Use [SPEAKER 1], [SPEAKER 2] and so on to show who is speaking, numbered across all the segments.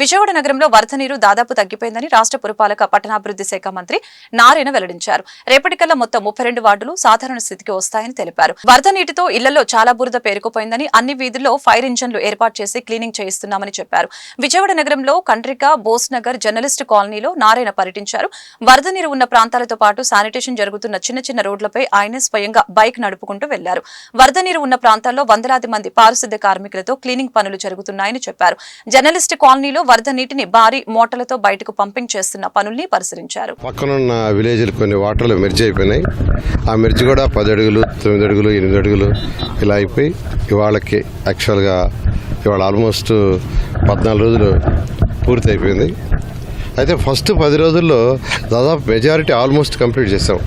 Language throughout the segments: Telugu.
[SPEAKER 1] విజయవాడ నగరంలో వరద నీరు దాదాపు తగ్గిపోయిందని రాష్ట్ర పురపాలక పట్టణాభివృద్ధి శాఖ మంత్రి నారాయణ వెల్లడించారు. రేపటికల్లా మొత్తం ముప్పై రెండు వార్డులు సాధారణ స్థితికి వస్తాయని తెలిపారు. వరద నీటితో ఇళ్ళలో చాలా బురద పేరుకుపోయిందని అన్ని వీధుల్లో ఫైర్ ఇంజన్లు ఏర్పాటు చేసి క్లీనింగ్ చేయిస్తున్నామని చెప్పారు. విజయవాడ నగరంలో కండ్రిక బోస్ నగర్ జర్నలిస్ట్ కాలనీలో నారాయణ పర్యటించారు. వరద నీరు ఉన్న ప్రాంతాలతో పాటు శానిటేషన్ జరుగుతున్న చిన్న చిన్న రోడ్లపై ఆయన స్వయంగా బైక్ నడుపుకుంటూ వెళ్ళారు. వరద నీరు ఉన్న ప్రాంతాల్లో వందలాది మంది పారిశుద్ధ్య కార్మికులతో క్లీనింగ్ పనులు జరుగుతున్నాయని చెప్పారు. జర్నలిస్ట్ కాలనీలో వరద నీటిని భారీ మోటార్లతో బయటకు పంపింగ్ చేస్తున్న పనుల్ని పరిశీలించారు.
[SPEAKER 2] పక్కనున్న విలేజ్లు కొన్ని వాటర్లు మెర్జ్ అయిపోయినాయి. ఆ మెర్జ్ కూడా పది అడుగులు తొమ్మిది అడుగులు ఎనిమిది అడుగులు ఇలా అయిపోయి ఇవాళకి యాక్చువల్గా ఇవాళ ఆల్మోస్ట్ పద్నాలుగు రోజులు పూర్తి అయిపోయింది. అయితే ఫస్ట్ పది రోజుల్లో దాదాపు మెజారిటీ ఆల్మోస్ట్ కంప్లీట్ చేసాం.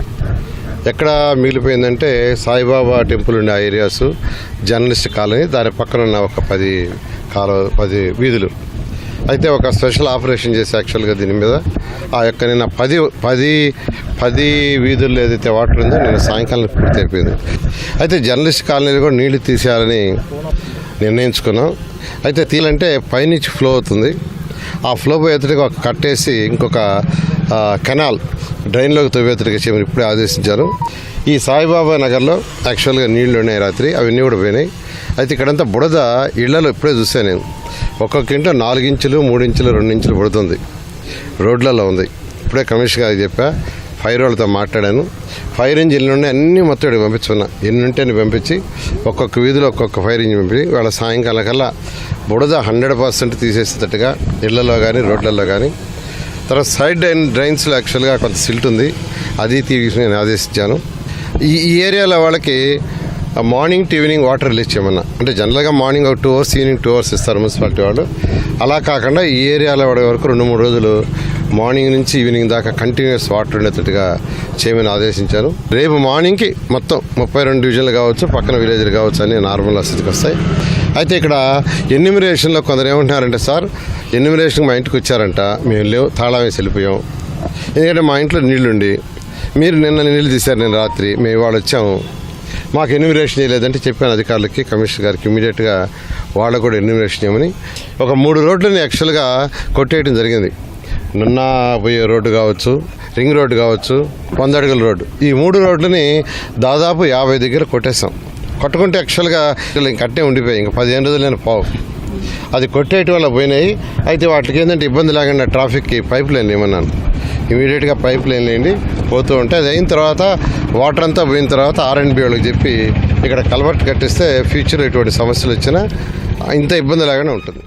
[SPEAKER 2] ఎక్కడ మిగిలిపోయిందంటే సాయిబాబా టెంపుల్ ఉండే ఆ ఏరియాస్ జర్నలిస్ట్ కాలనీ దాని పక్కన ఉన్న ఒక పది కాల పది వీధులు. అయితే ఒక స్పెషల్ ఆపరేషన్ చేసి యాక్చువల్గా దీని మీద. ఆ యొక్క నిన్న పది పది పది వీధుల్లో ఏదైతే వాటర్ ఉందో నిన్న సాయంకాలం పూర్తి అయిపోయింది. అయితే జర్నలిస్ట్ కాలనీలో కూడా నీళ్ళు తీసేయాలని నిర్ణయించుకున్నాం. అయితే తీలంటే పైనుంచి ఫ్లో అవుతుంది. ఆ ఫ్లో పోయేతడికి ఒక కట్టేసి ఇంకొక కెనాల్ డ్రైన్లోకి తవ్వేతడికి చేయమని ఇప్పుడే ఆదేశించారు. ఈ సాయిబాబా నగర్లో యాక్చువల్గా నీళ్ళు ఉన్నాయి రాత్రి అవన్నీ కూడా పోయినాయి. అయితే ఇక్కడంతా బుడద ఇళ్ళలో ఇప్పుడే చూసాను నేను. ఒక్కొక్క ఇంట్లో నాలుగించులు మూడించులు మూడు ఇంచులు రెండు ఇంచులు పడుతుంది. రోడ్లలో ఉంది. ఇప్పుడే కమిషన్ గారికి చెప్పా ఫైర్ వాళ్ళతో మాట్లాడాను. ఫైర్ ఇంజిన్లు ఉన్నాయి అన్నీ మొత్తం ఇక్కడికి పంపించుకున్నా. ఎన్ని ఉంటే అన్ని పంపించి ఒక్కొక్క వీధిలో ఒక్కొక్క ఫైర్ ఇంజిన్ పంపించి వాళ్ళ సాయంకాలం కల్లా బుడద హండ్రెడ్ పర్సెంట్ తీసేసేటట్టుగా ఇళ్ళలో కానీ రోడ్లలో కానీ తర్వాత సైడ్ డ్రైన్ డ్రైన్స్లో యాక్చువల్గా కొంత సిల్ట్ ఉంది. అది తీసుకుని నేను ఆదేశించాను. ఈ ఈ ఏరియాలో వాళ్ళకి morning to evening water release చేయమన్నా. అంటే జనరల్గా మార్నింగ్ ఒక two hours evening two hours ఇస్తారు మున్సిపాలిటీ వాళ్ళు. అలా కాకుండా ఈ ఏరియాలో వాడే వరకు రెండు మూడు రోజులు మార్నింగ్ నుంచి ఈవినింగ్ దాకా కంటిన్యూస్ వాటర్ ఉండేటట్టుగా చేయమని ఆదేశించాను రేపు మార్నింగ్కి మొత్తం ముప్పై రెండు డివిజన్లు కావచ్చు పక్కన విలేజ్లు కావచ్చు అని నార్మల్ స్థితికి వస్తాయి. అయితే ఇక్కడ ఎన్యూమిరేషన్లో కొందరు ఏమంటున్నారంటే సార్ ఎన్యూమిరేషన్ మా ఇంటికి వచ్చారంట మేము లేవు తాళం వేసి వెళ్ళిపోయాం. ఎందుకంటే మా ఇంట్లో నీళ్ళుండి మీరు నిన్న నీళ్ళు తీశారు నేను రాత్రి మేము ఇవాళ వచ్చాము. మాకు ఎన్యూమిరేషన్ చేయలేదంటే చెప్పాను అధికారులకి కమిషనర్ గారికి ఇమీడియట్గా వాళ్ళకు కూడా ఎన్యూమిరేషన్ చేయమని ఒక మూడు రోడ్లని యాక్చువల్గా కొట్టేయడం జరిగింది. నిన్న పోయే రోడ్డు కావచ్చు రింగ్ రోడ్డు కావచ్చు వంద అడుగుల రోడ్డు. ఈ మూడు రోడ్లని దాదాపు యాభై దగ్గర కొట్టేస్తాం కొట్టుకుంటే యాక్చువల్గా ఇంక అట్టే ఉండిపోయాయి. ఇంకా పదిహేను రోజులు నేను అది కొట్టేయటం వల్ల పోయినాయి. అయితే వాటికి ఏంటంటే ఇబ్బంది లేకుండా ట్రాఫిక్కి పైప్ లైన్ ఏమన్నాను. ఇమీడియట్గా పైప్ లైన్ లేండి పోతూ ఉంటే అది అయిన తర్వాత వాటర్ అంతా పోయిన తర్వాత ఆర్ఎండ్బి వాళ్ళకి చెప్పి ఇక్కడ కలవర్ట్ కట్టిస్తే ఫ్యూచర్లో ఎటువంటి సమస్యలు వచ్చినా ఇంత ఇబ్బంది లేకుండా ఉంటుంది.